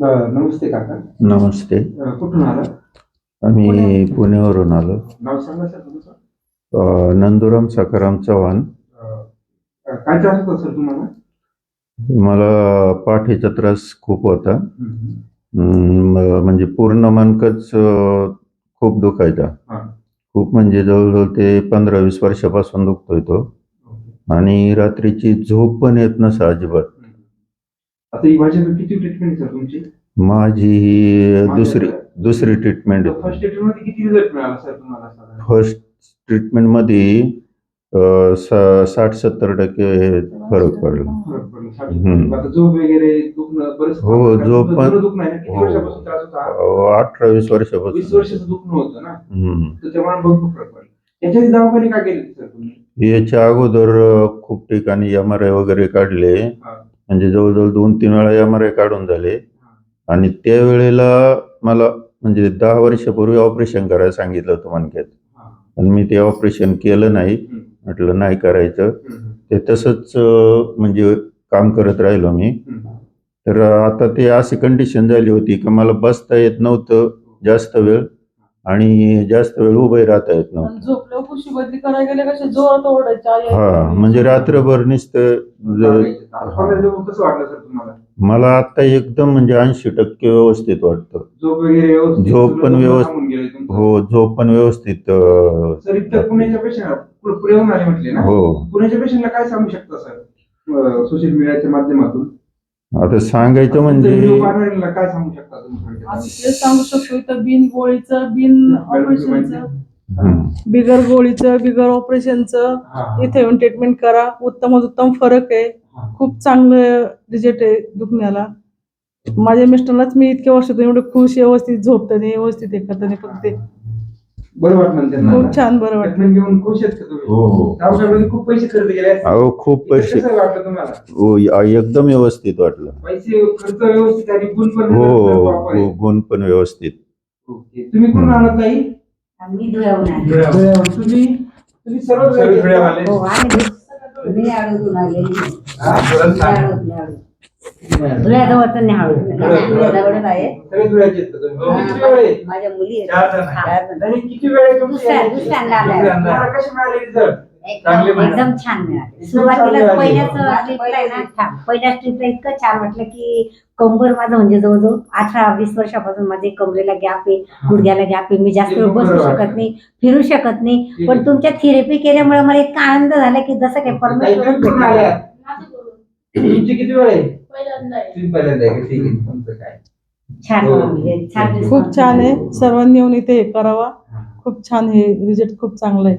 नमस्ते काका. नमस्ते. कुठून आला आम्ही पुण्यावरून आलो. नाव सांगा सर तुमचं. अ, नंदुराम सखाराम चव्हाण. काय त्रास होता सर तुम्हाला? मला पाठीचा त्रास खूप होता. म- म्हणजे पूर्ण मनकच अ, खूप दुखायचा. हा. खूप म्हणजे जवळजवळ ते पंधरा वीस वर्षापासून दुखतोय तो. आणि रात्रीची झोप पण येत नसा अजिबात. आता ही किती ट्रीटमेंट सर तुमची माझी ही दुसरी दुसरी ट्रीटमेंट फर्स्ट ट्रीटमेंटमध्ये किती रिझल्ट मिळाला सर तुम्हाला साधारण? फर्स्ट ट्रीटमेंटमध्ये अ, सा- साठ सत्तर टक्के फरक पडला फरक पडला. साठ- हम्म. आता झोप वगैरे दुखणं बरंच हो, झोप तुमचं पण- जुनं दुखणं आहे ना किती हो. वर्षापासून त्रास होता अ, अठरा वीस वीस वर्षापासून वर्षाचं दुखणं होतं ना हम्म. तर तेव्हा भरपूर फरक पडला त्याच्या आधी दवाखाने का गेले सर तुम्ही याच्या अगोदर अ, खूप ठिकाणी एम आर आय वगैरे काढले हा. म्हणजे जवळजवळ दोन तीन वेळा एम आर आय काढून झाले. आणि त्यावेळेला मला म्हणजे दहा वर्षापूर्वी ऑपरेशन करायला सांगितलं होतं मनक्यात आणि मी ते ऑपरेशन केलं नाही. म्हटलं नाही करायचं. ते तसंच म्हणजे काम करत राहिलो मी. तर आता ते अशी कंडिशन झाली होती की मला बसता येत नव्हतं जास्त वेळ. आणि जास्त वेळ उभे राहता येत नव्हतं. आणि झोपल्यावर कुशी बदली करायला गेले कसे जोरात ओरडायचे आई, आई, हा. म्हणजे रात्रभर नुसतं ज- आता पंधरा दिवस कसं वाटलं सर तुम्हाला? मला आता एकदम म्हणजे ऐंशी टक्के व्यवस्थित वाटतं. झोप वगैरे व्यवस्थित झोप सगळं पण व्यवस्थित- थांबून गेलंय तुमचं? हो झोप पण व्यवस्थित अ, सर इतर पुण्याच्या पेशंट पुढे येऊन आले म्हटले ना? हो. पुण्याच्या पेशंटला काय सांगू शकता सर सोशल मीडियाच्या माध्यमातून? आता सांगायचं म्हणजे काय सांगू शकता तुम्ही आम्ही थोडक्यात? तेच सांगू शकतो इथं बिन गोळीचं बिन ऑपरेशनचं. बिगर गोळीचं बिगर ऑपरेशनचं हा, हा. इथे येऊन ट्रीटमेंट करा उत्तम उत्तम फरक आहे हा. खूप चांगलं रिझल्ट आहे दुखण्याला माझ्या मिस्टरलाच मी इतक्या वर्षातून एवढं खुश व्यवस्थित झोपतं नाही व्यवस्थित हे करतं नाही फक्त ते बरं वाटलं त्यांना. खूप छान बरं ट्रीटमेंट घेऊन खुश आहेत का हो हो. दवाखान्यामध्ये खूप पैसे खर्च केले. अहो खूप पैसे. कसं वाटलं तुम्हाला? हो या- एकदम व्यवस्थित वाटलं. पैसे खर्च व्यवस्थित आणि गुण पण हो आहे. हो गुण पण व्यवस्थित. ओके. तुम्ही कोण आम्ही धुळ्याहून आलो. तुम्ही? तुम्ही सर्व हो आम्ही आलेली आहे का तुम्ही? हा, किती वेळ आहे? माझ्या मुली किती वेळ एकदम छान मिळाले. सुरुवातीला पहिल्याच. ट्रिपला आहे ना छान पहिल्या ट्रिपला इतकं छान वाटलं की कंबर माझं म्हणजे जवळजवळ अठरा वीस वर्षापासून माझे कमरेला गॅप आहे गुडघ्याला गॅप आहे. मी जास्त वेळ बसू शकत. नाही फिरू शकत नाही. पण. तुमच्या थेरपी केल्यामुळे मला इतका आनंद झाला की जसं काही ताई, परमेश्वर किती वेळ आहे. तुम्ही पहिल्यांदा आहे का? ठीक आहे तुमचं काय? छान हो. म्हणजे छान खूप छान आहे. सर्वांनी येऊन इथे हे करावा. खूप छान हे रिझल्ट खूप चांगलं आहे.